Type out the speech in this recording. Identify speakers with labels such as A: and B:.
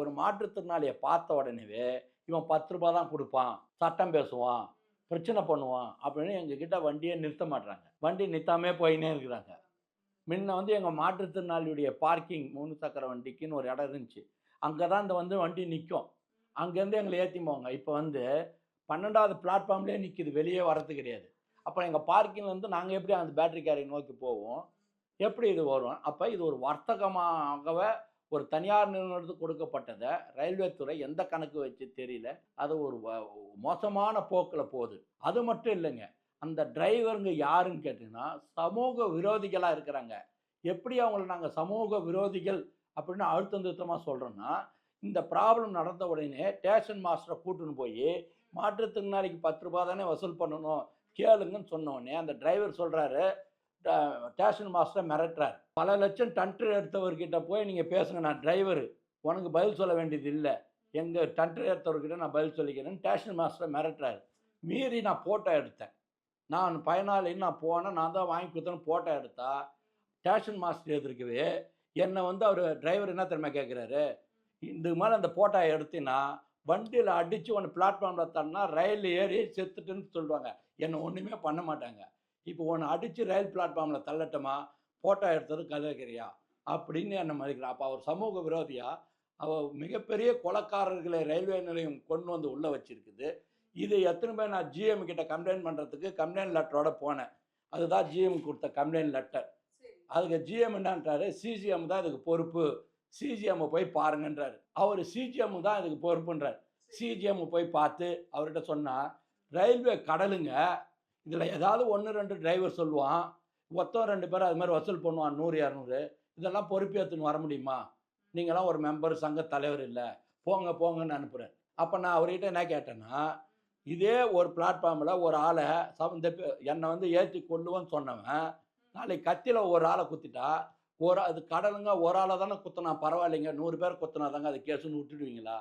A: ஒரு மாற்றுத்திறனாளியை பார்த்த உடனேவே இவன் பத்து ரூபா தான் கொடுப்பான் சட்டம் பேசுவான் பிரச்சனை பண்ணுவான் அப்படின்னு எங்ககிட்ட வண்டியை நிறுத்த மாட்றாங்க. வண்டி நிறுத்தாமே போயினே இருக்கிறாங்க. முன்ன வந்து எங்கள் மாற்றுத்திறனாளியுடைய பார்க்கிங் மூணு சக்கர வண்டிக்குன்னு ஒரு இடம் இருந்துச்சு. அங்கே தான் இந்த வந்து வண்டி நிற்கும் அங்கேருந்து எங்களை ஏற்றி போவாங்க. இப்போ வந்து பன்னெண்டாவது பிளாட்ஃபார்ம்லேயே நிற்கிது வெளியே வரது கிடையாது. அப்போ எங்கள் பார்க்கிங்லேருந்து நாங்கள் எப்படி அந்த பேட்டரி கேரிங் நோக்கி போவோம்? எப்படி இது வரும்? அப்போ இது ஒரு வர்த்தகமாகவே ஒரு தனியார் நிறுவனத்துக்கு கொடுக்கப்பட்டதை ரயில்வே துறை எந்த கணக்கு வச்சு தெரியல. அது ஒரு மோசமான போக்கில் போகுது. அது மட்டும் இல்லைங்க. அந்த டிரைவருங்க யாருன்னு கேட்டிங்கன்னா சமூக விரோதிகளாக இருக்கிறாங்க. எப்படி அவங்கள நாங்கள் சமூக விரோதிகள் அப்படின்னு அழுத்தம் திருத்தமாக சொல்கிறோன்னா இந்த ப்ராப்ளம் நடந்த உடனே ஸ்டேஷன் மாஸ்டரை கூட்டின்னு போய் மாற்றுத்திறனாளிக்கு பத்து ரூபா தானே வசூல் பண்ணணும் கேளுங்கன்னு சொன்னோடனே அந்த டிரைவர் சொல்கிறாரு ஸ்டேஷன் மாஸ்டரை மிரட்டுறாரு. பல லட்சம் டன்ட்ரு எடுத்தவர்கிட்ட போய் நீங்கள் பேசுங்க நான் டிரைவரு. உனக்கு பதில் சொல்ல வேண்டியது இல்லை. எங்கள் டன்ட்ரு எடுத்தவர்கிட்ட நான் பதில் சொல்லிக்கிறேன்னு ஸ்டேஷன் மாஸ்டரை மிரட்டுறாரு. மீறி நான் ஃபோட்டோ எடுத்தேன். நான் பயனாளின்னு நான் போனேன். நான் தான் வாங்கி கொடுத்தேன்னு ஃபோட்டோ எடுத்தா ஸ்டேஷன் மாஸ்டர் எதிர்க்கவே என்னை வந்து அவர் டிரைவர் என்ன திறமை கேட்குறாரு? இதுக்கு மேலே அந்த ஃபோட்டோ எடுத்தினா வண்டியில் அடித்து ஒன்று பிளாட்ஃபார்மில் தன்னா ரயில் ஏறி செத்துட்டுன்னு சொல்லுவாங்க. என்னை ஒன்றுமே பண்ண மாட்டாங்க. இப்போ ஒன்று அடித்து ரயில் பிளாட்ஃபார்மில் தள்ளட்டுமா? ஃபோட்டோ எடுத்தது கதைக்கிறியா அப்படின்னு என்னை மதிக்கிறான். அப்போ அவர் சமூக விரோதியா? அவர் மிகப்பெரிய கொலைக்காரர்களை ரயில்வே நிலையம் கொண்டு வந்து உள்ளே வச்சிருக்குது. இது எத்தனை பேர் நான் ஜிஎம் கிட்ட கம்ப்ளைண்ட் பண்ணுறதுக்கு கம்ப்ளைண்ட் லெட்டரோட போனேன். அதுதான் ஜிஎம் கொடுத்த கம்ப்ளைண்ட் லெட்டர் அதுக்கு ஜிஎம் என்னன்றாரு சிஜிஎம் தான் இதுக்கு பொறுப்பு. சிஜிஎம் போய் பாருங்கன்றாரு. அவர் சிஜிஎம் தான் இதுக்கு பொறுப்புன்றார். சிஜிஎம் போய் பார்த்து அவர்கிட்ட சொன்னால் ரயில்வே கடலுங்க இதில் ஏதாவது ஒன்று ரெண்டு டிரைவர் சொல்லுவான். மொத்தம் ரெண்டு பேர் அது மாதிரி வசூல் பண்ணுவான் நூறு இரநூறு. இதெல்லாம் பொறுப்பேற்றுன்னு வர முடியுமா? நீங்களாம் ஒரு மெம்பர் சங்க தலைவர் இல்லை. போங்க போங்கன்னு அனுப்புகிறேன் அப்போ நான் அவர்கிட்ட என்ன கேட்டேன்னா இதே ஒரு பிளாட்ஃபார்மில் ஒரு ஆளை சம் இந்த என்னை வந்து ஏற்றி கொள்ளுவேன்னு சொன்னவன் நாளைக்கு கத்தியில் ஒரு ஆளை குத்திட்டா ஒரு அது கடலுங்க ஒரு ஆளை தானே குத்தினா பரவாயில்லைங்க நூறு பேர் குத்தினா தாங்க அது கேஸுன்னு விட்டுடுவீங்களா?